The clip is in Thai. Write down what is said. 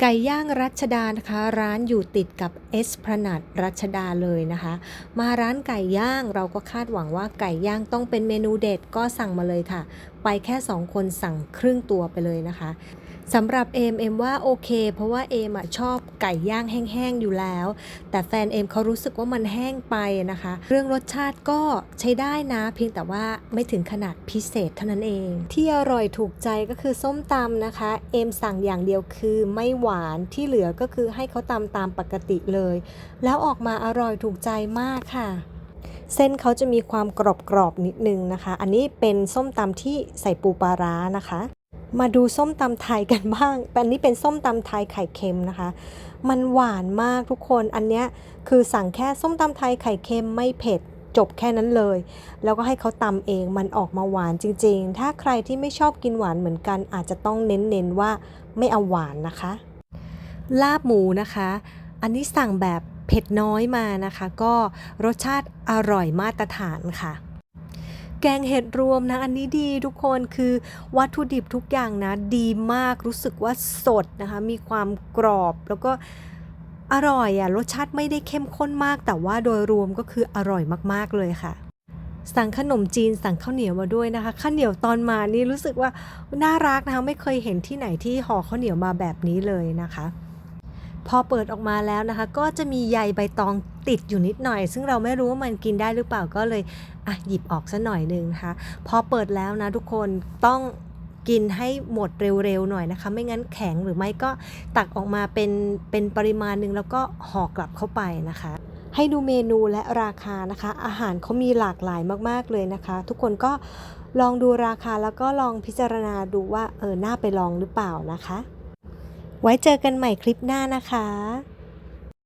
ไก่ย่างรัชดานะคะ ร้านอยู่ติดกับเอสพระนัดรัชดาเลยนะคะ มาร้านไก่ย่างเราก็คาดหวังว่าไก่ย่างต้องเป็นเมนูเด็ดก็สั่งมาเลยค่ะ ไปแค่ 2 คนสั่งครึ่งตัวไปเลยนะคะ สำหรับเอมเอมว่าโอเค เพราะว่าเอมอะชอบไก่ย่างแห้งๆอยู่แล้ว แต่แฟนเอมเขารู้สึกว่ามันแห้งไปนะคะ เรื่องรสชาติก็ใช้ได้นะ เพียงแต่ว่าไม่ถึงขนาดพิเศษเท่านั้นเอง ที่อร่อยถูกใจก็คือส้มตำนะคะ เอมสั่งอย่างเดียวคือไม่หวานที่เหลือก็คือให้เขาตำตามปกติเลย แล้วออกมาอร่อยถูกใจมากค่ะเส้นเขาจะมีความกรอบๆนิดนึงนะคะ อันนี้เป็นส้มตำที่ใส่ปูปลาร้านะคะ มาดูส้มตำไทยกันบ้างอันนี้เป็นส้มตำไทยไข่เค็มนะคะ มันหวานมากทุกคน อันเนี้ยคือสั่งแค่ส้มตำไทยไข่เค็มไม่เผ็ดจบแค่นั้นเลย แล้วก็ให้เขาตำเอง มันออกมาหวานจริง ๆ ถ้าใครที่ไม่ชอบกินหวานเหมือนกัน อาจจะต้องเน้นๆว่าไม่เอาหวานนะคะ ลาบหมูนะคะ อันนี้สั่งแบบเผ็ดน้อยมานะคะ ก็รสชาติอร่อยมาตรฐานค่ะ แกงเห็ดรวมนะอันนี้ดีทุกคนคือวัตถุดิบทุกอย่างนะ ดีมากรู้สึกว่าสดนะคะ มีความกรอบแล้วก็อร่อยอะรสชาติไม่ได้เข้มข้นมาก แต่ว่าโดยรวมก็คืออร่อยมากๆเลยค่ะ สั่งขนมจีนสั่งข้าวเหนียวมาด้วยนะคะข้าวเหนียวตอนมานี่รู้สึกว่าน่ารักนะคะไม่เคยเห็นที่ไหนที่ห่อข้าวเหนียวมาแบบนี้เลยนะคะ พอเปิดออกมาแล้วนะคะ ก็จะมีใยใบตองติดอยู่นิดหน่อย ซึ่งเราไม่รู้ว่ามันกินได้หรือเปล่าก็เลยอะหยิบออกซะหน่อยนึงนะคะ พอเปิดแล้วนะทุกคนต้องกินให้หมดเร็วๆหน่อยนะคะ ไม่งั้นแข็งหรือไม่ก็ตักออกมาเป็นเป็นปริมาณหนึ่งแล้วก็ห่อกลับเข้าไปนะคะให้ดูเมนูและราคานะคะ อาหารเขามีหลากหลายมากๆเลยนะคะ ทุกคนก็ลองดูราคาแล้วก็ลองพิจารณาดูว่าเออน่าไปลองหรือเปล่านะคะ ไว้เจอกันใหม่คลิปหน้านะคะ